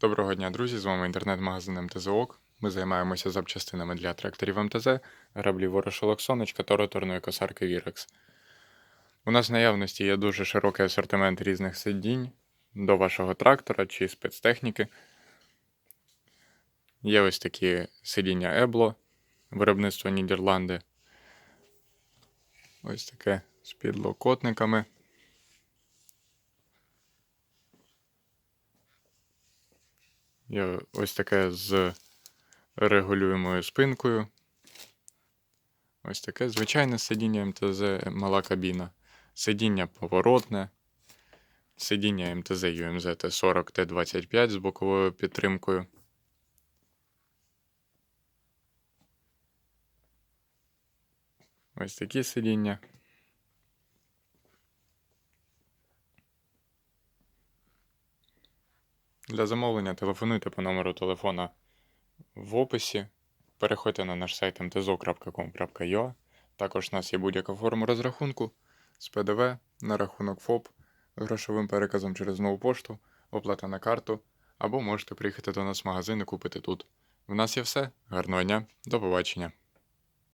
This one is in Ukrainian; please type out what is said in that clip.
Доброго дня, друзі! З вами інтернет-магазин МТЗОК. Ми займаємося запчастинами для тракторів МТЗ, граблів ворошилок сонечка та роторної косарки Вірекс. У нас в наявності є дуже широкий асортимент різних сидінь до вашого трактора чи спецтехніки. Є ось такі сидіння Ебло, виробництво Нідерланди. Ось таке з підлокотниками. Є ось таке з регулюємою спинкою. Ось таке звичайне сидіння МТЗ мала кабіна. Сидіння поворотне. Сидіння МТЗ UMZ T40 T25 з боковою підтримкою. Ось такі сидіння. Для замовлення телефонуйте по номеру телефона в описі. Переходьте на наш сайт mtzo.com.ua. Також у нас є будь-яка форма розрахунку з ПДВ на рахунок ФОП, грошовим переказом через нову пошту, оплата на карту, або можете приїхати до нас в магазин і купити тут. В нас є все. Гарного дня, до побачення.